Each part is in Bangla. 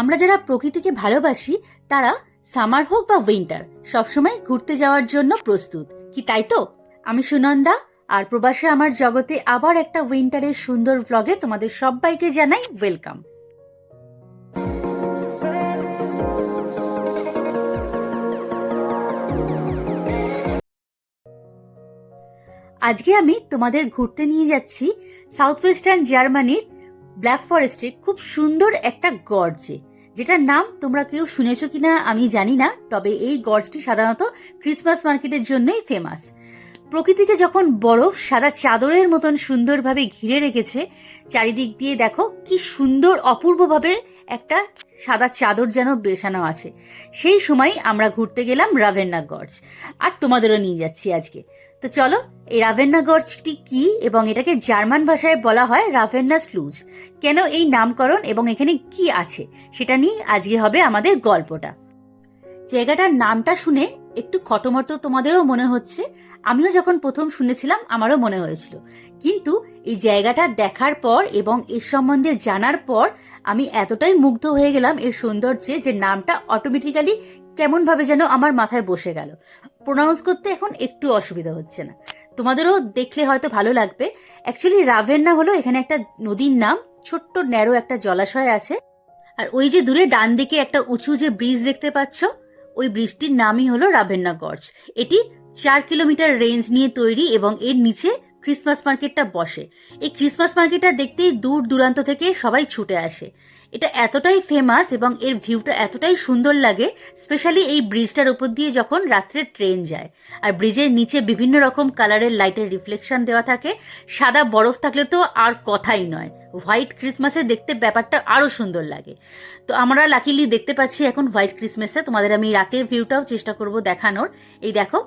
আমরা যারা প্রকৃতিকে ভালোবাসি, তারা সামার হোক বা উইন্টার, সবসময় ঘুরতে যাওয়ার জন্য প্রস্তুত। কি তাই তো? আমি সুনন্দা, আর প্রবাসে আমার জগতে আবার একটা উইন্টারের সুন্দর ভ্লগে তোমাদের সবাইকে জানাই ওয়েলকাম। আজকে আমি তোমাদের ঘুরতে নিয়ে যাচ্ছি সাউথ ওয়েস্টার্ন জার্মানির ব্ল্যাক ফরেস্টে খুব সুন্দর একটা গর্জে যেটার নাম তোমরা কেউ শুনেছো কিনা আমি জানি না, তবে এই গর্জটি সাধারণত ক্রিসমাস মার্কেটের জন্যই ফেমাস প্রকৃতিতে যখন বরফ সাদা চাদরের মতন সুন্দরভাবে ঘিরে রেখেছে, চারিদিক দিয়ে দেখো কি সুন্দর অপূর্বভাবে একটা সাদা চাদর যেন বেছানো আছে। সেই সময় আমরা ঘুরতে গেলাম রাভেন্না গর্জ আর তোমাদেরও নিয়ে যাচ্ছি আজকে। তো চলো, এই রাভেন্না গর্জটি কি এবং এটাকে জার্মান ভাষায় বলা হয় রাভেন্না স্লুজ কেন এই নামকরণ এবং এখানে কি আছে? সেটা নিয়ে আজকে হবে আমাদের গল্পটা। জায়গাটার নামটা শুনে একটু খটোমটো তোমাদেরও মনে হচ্ছে। আমিও যখন প্রথম শুনেছিলাম, আমারও মনে হয়েছিল। কিন্তু এই জায়গাটা দেখার পর এবং এর সম্বন্ধে জানার পর আমি এতটাই মুগ্ধ হয়ে গেলাম এর সৌন্দর্যে যে নামটা অটোমেটিক্যালি কেমনভাবে যেন আমার মাথায় বসে গেল। প্রোনাউন্স করতে এখন একটু অসুবিধা হচ্ছে না। তোমাদেরও দেখলে হয়তো ভালো লাগবে। অ্যাকচুয়ালি রাভেন্না হলো এখানে একটা নদীর নাম, ছোট্ট ন্যারো একটা জলাশয় আছে। আর ওই যে দূরে ডান দিকে একটা উঁচু যে ব্রিজ দেখতে পাচ্ছ, ওই ব্রিজটির নামই হলো রাভেন্না গর্জ এটি চার কিলোমিটার রেঞ্জ নিয়ে তৈরি এবং এর নিচে ক্রিসমাস মার্কেটটা বসে। এই ক্রিসমাস মার্কেটটা দেখতেই দূর দূরান্ত থেকে সবাই ছুটে আসে। এটা এতটাই ফেমাস এবং এর ভিউটা এতটাই সুন্দর লাগে স্পেশালি এই ব্রিজটার উপর দিয়ে যখন রাত্রে ট্রেন যায়। আর ব্রিজের নিচে বিভিন্ন রকম কালারের লাইটের রিফ্লেকশন দেওয়া থাকে। সাদা বরফ থাকলে তো আর কথাই নয়। হোয়াইট ক্রিসমাসে দেখতে ব্যাপারটা আরও সুন্দর লাগে। তো আমরা লাকিলি দেখতে পাচ্ছি এখন হোয়াইট ক্রিসমাসে তোমাদের আমি রাতের ভিউটাও চেষ্টা করব দেখানোর। এই দেখো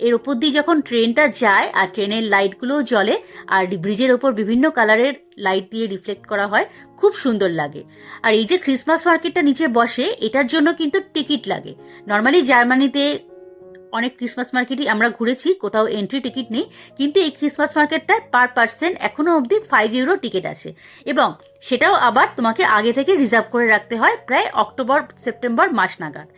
এর ওপর দিয়ে যখন ট্রেনটা যায় আর ট্রেনের লাইটগুলোও জ্বলে আর ব্রিজের ওপর বিভিন্ন কালারের লাইট দিয়ে রিফ্লেক্ট করা হয়, খুব সুন্দর লাগে। আর এই যে ক্রিসমাস মার্কেটটা নিচে বসে, এটার জন্য কিন্তু টিকিট লাগে। নর্মালি জার্মানিতে অনেক ক্রিসমাস মার্কেটই আমরা ঘুরেছি, কোথাও এন্ট্রি টিকিট নেই, কিন্তু এই ক্রিসমাস মার্কেটটায় পার পার্সেন্ট এখনও অবধি ফাইভ ইউরো টিকিট আছে। এবং সেটাও আবার তোমাকে আগে থেকে রিজার্ভ করে রাখতে হয় প্রায় অক্টোবর, সেপ্টেম্বর মাস নাগাদ।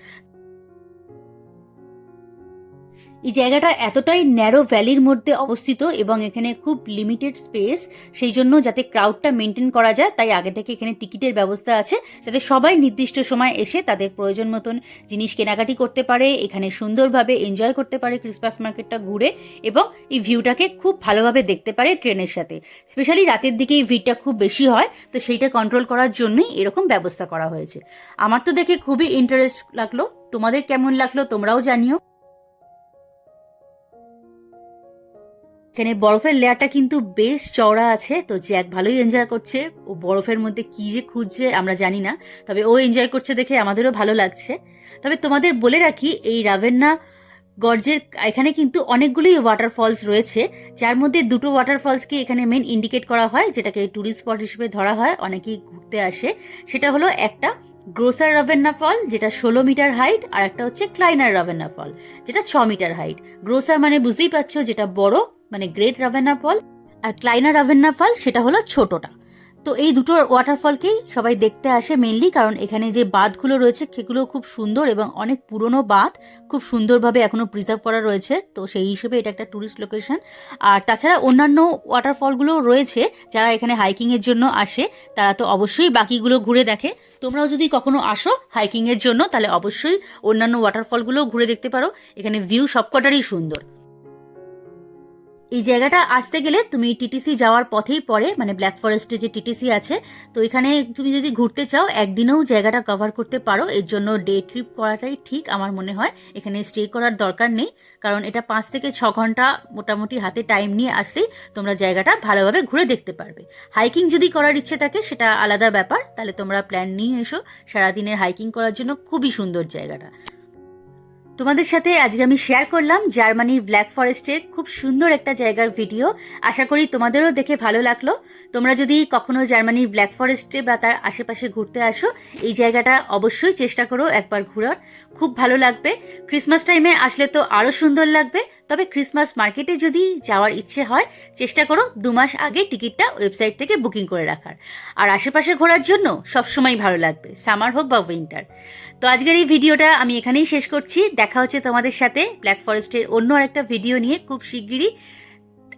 এই জায়গাটা এতটাই ন্যারো ভ্যালির মধ্যে অবস্থিত এবং এখানে খুব লিমিটেড স্পেস সেই জন্য যাতে ক্রাউডটা মেনটেন করা যায়, তাই আগে থেকে এখানে টিকিটের ব্যবস্থা আছে, যাতে সবাই নির্দিষ্ট সময় এসে তাদের প্রয়োজন মতন জিনিস কেনাকাটি করতে পারে, এখানে সুন্দরভাবে এনজয় করতে পারে ক্রিসমাস মার্কেটটা ঘুরে এবং এই ভিউটাকে খুব ভালোভাবে দেখতে পারে ট্রেনের সাথে। স্পেশালি রাতের দিকে এই ভিড়টা খুব বেশি হয়, তো সেইটা কন্ট্রোল করার জন্যই এরকম ব্যবস্থা করা হয়েছে। আমার তো দেখে খুবই ইন্টারেস্ট লাগল, তোমাদের কেমন লাগল তোমরাও জানিও। এখানে বরফের লেয়ারটা কিন্তু বেশ চওড়া আছে, তো জ্যাক ভালোই এনজয় করছে। ও বরফের মধ্যে কি যে খুঁজছে আমরা জানি না, তবে ও এনজয় করছে দেখে আমাদেরও ভালো লাগছে। তবে তোমাদের বলে রাখি, এই রাভেন্না গর্জের এখানে কিন্তু অনেকগুলোই ওয়াটারফলস রয়েছে, যার মধ্যে দুটো ওয়াটারফলসকে এখানে মেন ইন্ডিকেট করা হয়, যেটাকে ট্যুরিস্ট স্পট হিসেবে ধরা হয়, অনেকেই ঘুরতে আসে। সেটা হলো একটা গ্রোসার রাভেন্না ফল, যেটা ষোলো মিটার হাইট আর একটা হচ্ছে ক্লাইনার রাভেন্না ফল, যেটা ছ মিটার হাইট গ্রোসার মানে বুঝতেই পারছ, যেটা বড় মানে গ্রেট রাভেন্না ফল, আর ক্লাইনার রাভেন্না ফল, সেটা হলো ছোটটা। তো এই দুটো ওয়াটারফলকেই সবাই দেখতে আসে মেনলি কারণ এখানে যে বাঁধগুলো রয়েছে, সেগুলো খুব সুন্দর এবং অনেক পুরনো বাঁধ, খুব সুন্দরভাবে এখনও প্রিজার্ভ করা রয়েছে। তো সেই হিসেবে এটা একটা ট্যুরিস্ট লোকেশন আর তাছাড়া অন্যান্য ওয়াটারফলগুলো রয়েছে, যারা এখানে হাইকিংয়ের জন্য আসে, তারা তো অবশ্যই বাকিগুলো ঘুরে দেখে। তোমরাও যদি কখনো আসো হাইকিংয়ের জন্য, তাহলে অবশ্যই অন্যান্য ওয়াটারফলগুলোও ঘুরে দেখতে পারো। এখানে ভিউ সবকটারই সুন্দর। এই জায়গাটা আসতে গেলে তুমি টিটিসি যাওয়ার পথেই পড়ে মানে ব্ল্যাক ফরেস্টে যে টিটিসি আছে, তো এখানে তুমি যদি ঘুরতে চাও, একদিনেও জায়গাটা কভার করতে পারো। এর জন্য ডে ট্রিপ করাটাই ঠিক আমার মনে হয়। এখানে স্টে করার দরকার নেই, কারণ এটা পাঁচ থেকে ছ ঘণ্টা মোটামুটি হাতে টাইম নিয়ে আসলেই তোমরা জায়গাটা ভালোভাবে ঘুরে দেখতে পারবে। হাইকিং যদি করার ইচ্ছে থাকে, সেটা আলাদা ব্যাপার। তাহলে তোমরা প্ল্যান নিয়ে এসো। সারাদিনের হাইকিং করার জন্য খুবই সুন্দর জায়গাটা। তোমাদের সাথে আজকে আমি শেয়ার করলাম জার্মানির ব্ল্যাক ফরেস্টের খুব সুন্দর একটা জায়গার ভিডিও আশা করি তোমাদেরও দেখে ভালো লাগল। তোমরা যদি কখনো জার্মানির ব্ল্যাক ফরেস্টে বা তার আশেপাশে ঘুরতে আসো, এই জায়গাটা অবশ্যই চেষ্টা করো একবার ঘোরার। খুব ভালো লাগবে। ক্রিসমাস টাইমে আসলে তো আরও সুন্দর লাগবে। তবে ক্রিসমাস মার্কেটে যদি যাওয়ার ইচ্ছে হয়, চেষ্টা করো দু মাস আগে টিকিটটা ওয়েবসাইট থেকে বুকিং করে রাখার। আর আশেপাশে ঘোরার জন্য সবসময় ভালো লাগবে সামার হোক বা উইন্টার তো আজকের এই ভিডিওটা আমি এখানেই শেষ করছি। দেখা হচ্ছে তোমাদের সাথে ব্ল্যাক ফরেস্টের অন্য আরেকটা ভিডিও নিয়ে খুব শিগগিরই।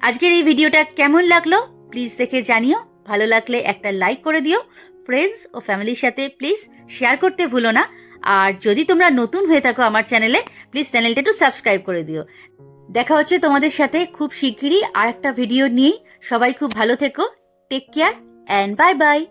আজকের এই ভিডিওটা কেমন লাগল প্লিজ দেখে জানিও। ভালো লাগলে একটা লাইক করে দিও। ফ্রেন্ডস ও ফ্যামিলির সাথে প্লিজ শেয়ার করতে ভুলো না। আর যদি তোমরা নতুন হয়ে থাকো আমার চ্যানেলে প্লিজ চ্যানেলটা একটু সাবস্ক্রাইব করে দিও। দেখা হচ্ছে তোমাদের সাথে খুব শিগগিরই আর একটা ভিডিও নিয়েই। সবাই খুব ভালো থেকো। Take care and bye bye